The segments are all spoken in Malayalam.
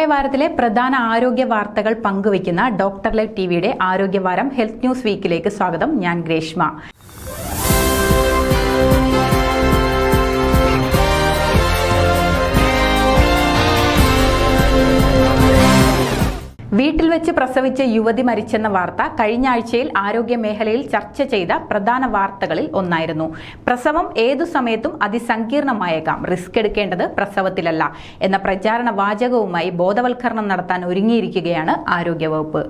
പോയ വാരത്തിലെ പ്രധാന ആരോഗ്യ വാർത്തകൾ പങ്കുവയ്ക്കുന്ന ഡോക്ടർ ലൈവ് ടി വിയുടെ ആരോഗ്യവാരം ഹെൽത്ത് ന്യൂസ് വീക്കിലേക്ക് സ്വാഗതം. ഞാൻ ഗ്രേഷ്മ. വീട്ടിൽ വെച്ച് പ്രസവിച്ച യുവതി മരിച്ചെന്ന വാർത്ത കഴിഞ്ഞ ആഴ്ചയിൽ ആരോഗ്യ മേഖലയിൽ ചർച്ച ചെയ്ത പ്രധാന വാർത്തകളിൽ ഒന്നായിരുന്നു. പ്രസവം ഏതു സമയത്തും അതിസങ്കീർണമായേക്കാം. റിസ്ക് എടുക്കേണ്ടത് പ്രസവത്തിലല്ല എന്ന പ്രചാരണ വാചകവുമായി ബോധവൽക്കരണം നടത്താൻ ഒരുങ്ങിയിരിക്കുകയാണ് ആരോഗ്യവകുപ്പ്.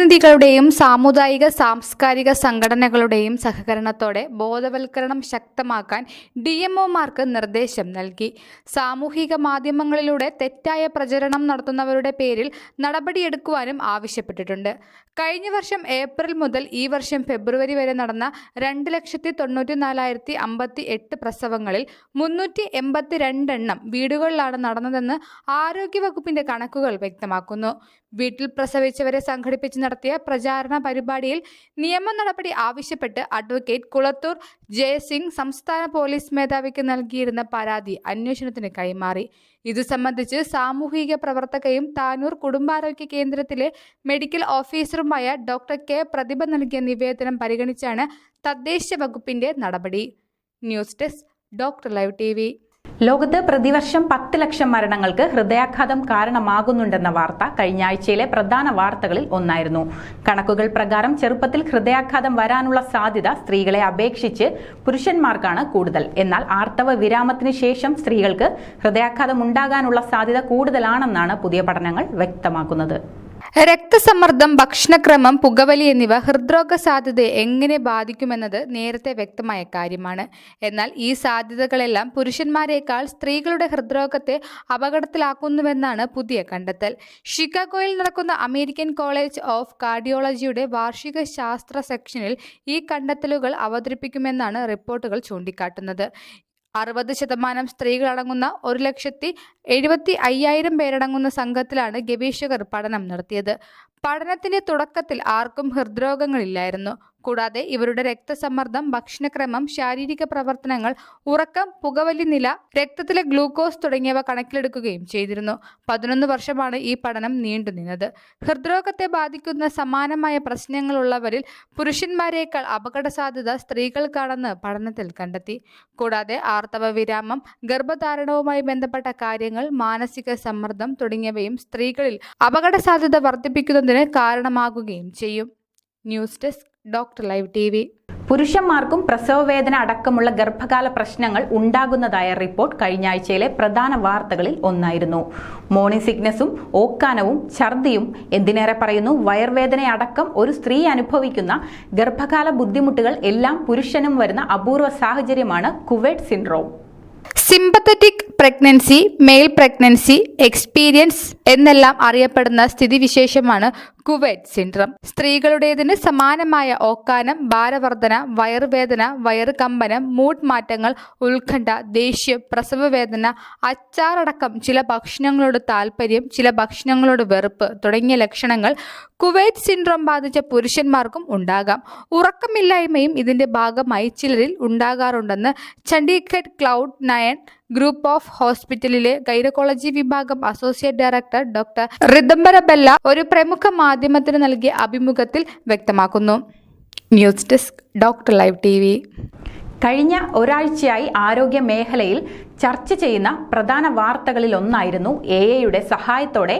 ജനപ്രതിനിധികളുടെയും സാമുദായിക സാംസ്കാരിക സംഘടനകളുടെയും സഹകരണത്തോടെ ബോധവൽക്കരണം ശക്തമാക്കാൻ ഡി എംഒമാർക്ക് നിർദ്ദേശം നൽകി. സാമൂഹിക മാധ്യമങ്ങളിലൂടെ തെറ്റായ പ്രചരണം നടത്തുന്നവരുടെ പേരിൽ നടപടിയെടുക്കുവാനും ആവശ്യപ്പെട്ടിട്ടുണ്ട്. കഴിഞ്ഞ വർഷം ഏപ്രിൽ മുതൽ ഈ വർഷം ഫെബ്രുവരി വരെ നടന്ന രണ്ട് ലക്ഷത്തി തൊണ്ണൂറ്റി നാലായിരത്തി അമ്പത്തി എട്ട് പ്രസവങ്ങളിൽ മുന്നൂറ്റി എൺപത്തി രണ്ടെണ്ണം വീടുകളിലാണ് നടന്നതെന്ന് ആരോഗ്യവകുപ്പിന്റെ കണക്കുകൾ വ്യക്തമാക്കുന്നു. വീട്ടിൽ പ്രസവിച്ചവരെ സംഘടിപ്പിച്ച് നടത്തിയ പ്രചാരണ പരിപാടിയിൽ നിയമ നടപടി ആവശ്യപ്പെട്ട് അഡ്വക്കേറ്റ് കുളത്തൂർ ജയസിംഗ് സംസ്ഥാന പോലീസ് മേധാവിക്ക് നൽകിയിരുന്ന പരാതി അന്വേഷണത്തിന് കൈമാറി. ഇതു സംബന്ധിച്ച് സാമൂഹിക പ്രവർത്തകയും താനൂർ കുടുംബാരോഗ്യ കേന്ദ്രത്തിലെ മെഡിക്കൽ ഓഫീസറുമായ ഡോക്ടർ കെ പ്രതിഭ നൽകിയ നിവേദനം പരിഗണിച്ചാണ് തദ്ദേശ വകുപ്പിന്റെ നടപടി. News desk doctor live T ലോകത്ത് പ്രതിവർഷം പത്ത് ലക്ഷം മരണങ്ങൾക്ക് ഹൃദയാഘാതം കാരണമാകുന്നുണ്ടെന്ന വാർത്ത കഴിഞ്ഞ ആഴ്ചയിലെ പ്രധാന വാർത്തകളിൽ ഒന്നായിരുന്നു. കണക്കുകൾ പ്രകാരം ചെറുപ്പത്തിൽ ഹൃദയാഘാതം വരാനുള്ള സാധ്യത സ്ത്രീകളെ അപേക്ഷിച്ച് പുരുഷന്മാർക്കാണ് കൂടുതൽ. എന്നാൽ ആർത്തവ വിരാമത്തിന് ശേഷം സ്ത്രീകൾക്ക് ഹൃദയാഘാതം ഉണ്ടാകാനുള്ള സാധ്യത കൂടുതലാണെന്നാണ് പുതിയ പഠനങ്ങൾ വ്യക്തമാക്കുന്നത്. രക്തസമ്മർദ്ദം ഭക്ഷണക്രമം പുകവലി എന്നിവ ഹൃദ്രോഗ സാധ്യതയെ എങ്ങനെ ബാധിക്കുമെന്നത് നേരത്തെ വ്യക്തമായ കാര്യമാണ്. എന്നാൽ ഈ സാധ്യതകളെല്ലാം പുരുഷന്മാരെക്കാൾ സ്ത്രീകളുടെ ഹൃദ്രോഗത്തെ അപകടത്തിലാക്കുന്നുവെന്നാണ് പുതിയ കണ്ടെത്തൽ. ഷിക്കാഗോയിൽ നടക്കുന്ന അമേരിക്കൻ കോളേജ് ഓഫ് കാർഡിയോളജിയുടെ വാർഷിക ശാസ്ത്ര സെക്ഷനിൽ ഈ കണ്ടെത്തലുകൾ അവതരിപ്പിക്കുമെന്നാണ് റിപ്പോർട്ടുകൾ ചൂണ്ടിക്കാട്ടുന്നത്. അറുപത് ശതമാനം സ്ത്രീകളടങ്ങുന്ന ഒരു ലക്ഷത്തി എഴുപത്തി അയ്യായിരം പേരടങ്ങുന്ന സംഘത്തിലാണ് ഗവേഷകർ പഠനം നടത്തിയത്. പഠനത്തിന്റെ തുടക്കത്തിൽ ആർക്കും ഹൃദ്രോഗങ്ങളില്ലായിരുന്നു. കൂടാതെ ഇവരുടെ രക്തസമ്മർദ്ദം ഭക്ഷണക്രമം ശാരീരിക പ്രവർത്തനങ്ങൾ ഉറക്കം പുകവലി നില രക്തത്തിലെ ഗ്ലൂക്കോസ് തുടങ്ങിയവ കണക്കിലെടുക്കുകയും ചെയ്തിരുന്നു. പതിനൊന്ന് വർഷമാണ് ഈ പഠനം നീണ്ടുനിന്നത് ഹൃദ്രോഗത്തെ ബാധിക്കുന്ന സമാനമായ പ്രശ്നങ്ങളുള്ളവരിൽ പുരുഷന്മാരെക്കാൾ അപകട സാധ്യത സ്ത്രീകൾക്കാണെന്ന് പഠനത്തിൽ കണ്ടെത്തി. കൂടാതെ ആർത്തവ വിരാമം ഗർഭധാരണവുമായി ബന്ധപ്പെട്ട കാര്യങ്ങൾ മാനസിക സമ്മർദ്ദം തുടങ്ങിയവയും സ്ത്രീകളിൽ അപകട സാധ്യത വർദ്ധിപ്പിക്കുന്നതിന് കാരണമാകുകയും ചെയ്യും. News desk doctor live T V. പുരുഷന്മാർക്കും പ്രസവവേദന അടക്കമുള്ള ഗർഭകാല പ്രശ്നങ്ങൾ ഉണ്ടാകുന്നതായ റിപ്പോർട്ട് കഴിഞ്ഞ ആഴ്ചയിലെ പ്രധാന വാർത്തകളിൽ ഒന്നായിരുന്നു. മോർണിംഗ് സിക്നസും ഓക്കാനവും ഛർദിയും എന്തിനേറെ പറയുന്നു? വയർവേദന അടക്കം ഒരു സ്ത്രീ അനുഭവിക്കുന്ന ഗർഭകാല ബുദ്ധിമുട്ടുകൾ എല്ലാം പുരുഷനും വരുന്ന അപൂർവ സാഹചര്യമാണ് couvade syndrome. Sympathetic pregnancy male pregnancy experience എന്നെല്ലാം അറിയപ്പെടുന്ന സ്ഥിതിവിശേഷമാണ് കുവൈറ്റ് സിൻഡ്രം. സ്ത്രീകളുടേതിന് സമാനമായ ഓക്കാനം ഭാരവർധന വയറുവേദന വയറുകമ്പനം മൂഡ് മാറ്റങ്ങൾ ഉത്കണ്ഠ ദേഷ്യം പ്രസവവേദന അച്ചാറടക്കം ചില ഭക്ഷണങ്ങളോട് താല്പര്യം ചില ഭക്ഷണങ്ങളോട് വെറുപ്പ് തുടങ്ങിയ ലക്ഷണങ്ങൾ കുവൈറ്റ് സിൻഡ്രോം ബാധിച്ച പുരുഷന്മാർക്കും ഉണ്ടാകാം. ഉറക്കമില്ലായ്മയും ഇതിന്റെ ഭാഗമായി ചിലരിൽ ഉണ്ടാകാറുണ്ടെന്ന് Chandigarh Cloud Nine group of ഹോസ്പിറ്റലിലെ ഗൈനക്കോളജി വിഭാഗം associate director doctor Ritambhara Bhalla ഒരു പ്രമുഖ മാധ്യമത്തിന് നൽകിയ അഭിമുഖത്തിൽ വ്യക്തമാക്കുന്നു. News desk doctor live T V കഴിഞ്ഞ ഒരാഴ്ചയായി ആരോഗ്യ മേഖലയിൽ ചർച്ച ചെയ്യുന്ന പ്രധാന വാർത്തകളിൽ ഒന്നായിരുന്നു എ എയുടെ സഹായത്തോടെ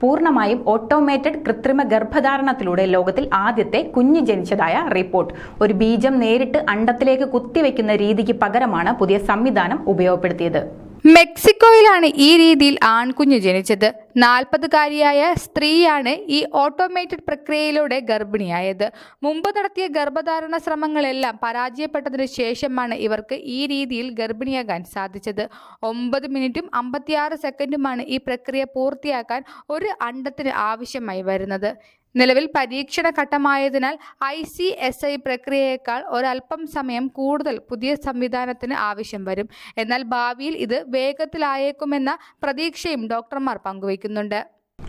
പൂർണമായും ഓട്ടോമേറ്റഡ് കൃത്രിമ ഗർഭധാരണത്തിലൂടെ ലോകത്തിൽ ആദ്യത്തെ കുഞ്ഞ് ജനിച്ചതായ റിപ്പോർട്ട് ഒരു ബീജം നേരിട്ട് അണ്ടത്തിലേക്ക് കുത്തിവെക്കുന്ന രീതിക്ക് പകരമാണ് പുതിയ സംവിധാനം ഉപയോഗപ്പെടുത്തിയത്. മെക്സിക്കോയിലാണ് ഈ രീതിയിൽ ആൺകുഞ്ഞ് ജനിച്ചത്. നാൽപ്പതുകാരിയായ സ്ത്രീയാണ് ഈ ഓട്ടോമേറ്റഡ് പ്രക്രിയയിലൂടെ ഗർഭിണിയായത്. മുമ്പ് നടത്തിയ ഗർഭധാരണ ശ്രമങ്ങളെല്ലാം പരാജയപ്പെട്ടതിന് ശേഷമാണ് ഇവർക്ക് ഈ രീതിയിൽ ഗർഭിണിയാകാൻ സാധിച്ചത്. ഒമ്പത് മിനിറ്റും അമ്പത്തിയാറ് സെക്കൻഡുമാണ് ഈ പ്രക്രിയ പൂർത്തിയാക്കാൻ ഒരു അണ്ടത്തിന് ആവശ്യമായി വരുന്നത്. നിലവിൽ പരീക്ഷണ ഘട്ടമായതിനാൽ ഐ സി എസ് ഐ പ്രക്രിയയേക്കാൾ ഒരല്പം സമയം കൂടുതൽ പുതിയ സംവിധാനത്തിന് ആവശ്യം വരും. എന്നാൽ ഭാവിയിൽ ഇത് വേഗത്തിലായേക്കുമെന്ന പ്രതീക്ഷയും ഡോക്ടർമാർ പങ്കുവയ്ക്കുന്നുണ്ട്.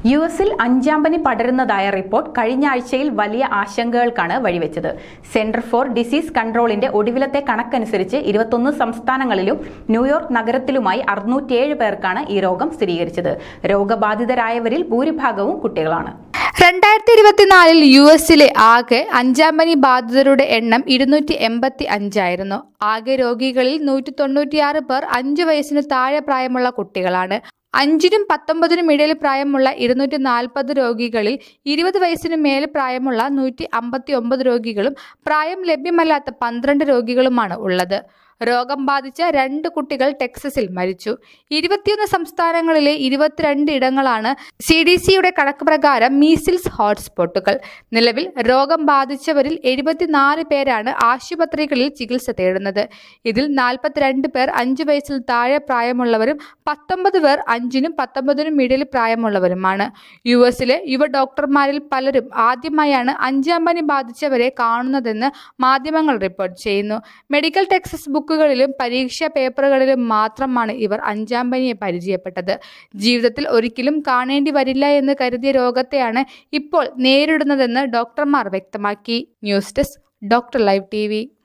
യു എസിൽ അഞ്ചാം പനി പടരുന്നതായ റിപ്പോർട്ട് കഴിഞ്ഞ ആഴ്ചയിൽ വലിയ ആശങ്കകൾക്കാണ് വഴിവെച്ചത്. സെന്റർ ഫോർ ഡിസീസ് കൺട്രോളിന്റെ ഒടുവിലത്തെ കണക്കനുസരിച്ച് ഇരുപത്തൊന്ന് സംസ്ഥാനങ്ങളിലും ന്യൂയോർക്ക് നഗരത്തിലുമായി അറുന്നൂറ്റിയേഴ് പേർക്കാണ് ഈ രോഗം സ്ഥിരീകരിച്ചത്. രോഗബാധിതരായവരിൽ ഭൂരിഭാഗവും കുട്ടികളാണ്. രണ്ടായിരത്തി ഇരുപത്തിനാലിൽ യു എസിലെ ആകെ അഞ്ചാം പനി ബാധിതരുടെ എണ്ണം ഇരുന്നൂറ്റി എൺപത്തി അഞ്ചായിരുന്നു ആകെ രോഗികളിൽ നൂറ്റി തൊണ്ണൂറ്റിയാറ് പേർ അഞ്ചു വയസ്സിന് താഴെ പ്രായമുള്ള കുട്ടികളാണ്. അഞ്ചിനും പത്തൊമ്പതിനും ഇടയിൽ പ്രായമുള്ള ഇരുന്നൂറ്റി നാൽപ്പത് രോഗികളിൽ ഇരുപത് വയസ്സിന് മേൽ പ്രായമുള്ള നൂറ്റി അമ്പത്തി ഒമ്പത് രോഗികളും പ്രായം ലഭ്യമല്ലാത്ത പന്ത്രണ്ട് രോഗികളുമാണ് ഉള്ളത്. രോഗം ബാധിച്ച രണ്ട് കുട്ടികൾ ടെക്സസിൽ മരിച്ചു. ഇരുപത്തിയൊന്ന് സംസ്ഥാനങ്ങളിലെ ഇരുപത്തിരണ്ട് ഇടങ്ങളാണ് സി ഡി സിയുടെ കണക്ക് പ്രകാരം മീസിൽസ് ഹോട്ട്സ്പോട്ടുകൾ. നിലവിൽ രോഗം ബാധിച്ചവരിൽ എഴുപത്തിനാല് പേരാണ് ആശുപത്രികളിൽ ചികിത്സ തേടുന്നത്. ഇതിൽ നാൽപ്പത്തിരണ്ട് പേർ അഞ്ചു വയസ്സിൽ താഴെ പ്രായമുള്ളവരും പത്തൊമ്പത് പേർ അഞ്ചിനും പത്തൊമ്പതിനും ഇടയിൽ പ്രായമുള്ളവരുമാണ്. യു എസിലെ യുവ ഡോക്ടർമാരിൽ പലരും ആദ്യമായാണ് അഞ്ചാം പനി ബാധിച്ചവരെ കാണുന്നതെന്ന് മാധ്യമങ്ങൾ റിപ്പോർട്ട് ചെയ്യുന്നു. മെഡിക്കൽ ടെക്സസ് ബുക്കുകളിലും പരീക്ഷാ പേപ്പറുകളിലും മാത്രമാണ് ഇവർ അഞ്ചാം പനിയെ പരിചയപ്പെട്ടത്. ജീവിതത്തിൽ ഒരിക്കലും കാണേണ്ടി വരില്ല എന്ന് കരുതിയ രോഗത്തെയാണ് ഇപ്പോൾ നേരിടുന്നതെന്ന് ഡോക്ടർമാർ വ്യക്തമാക്കി. News desk doctor live T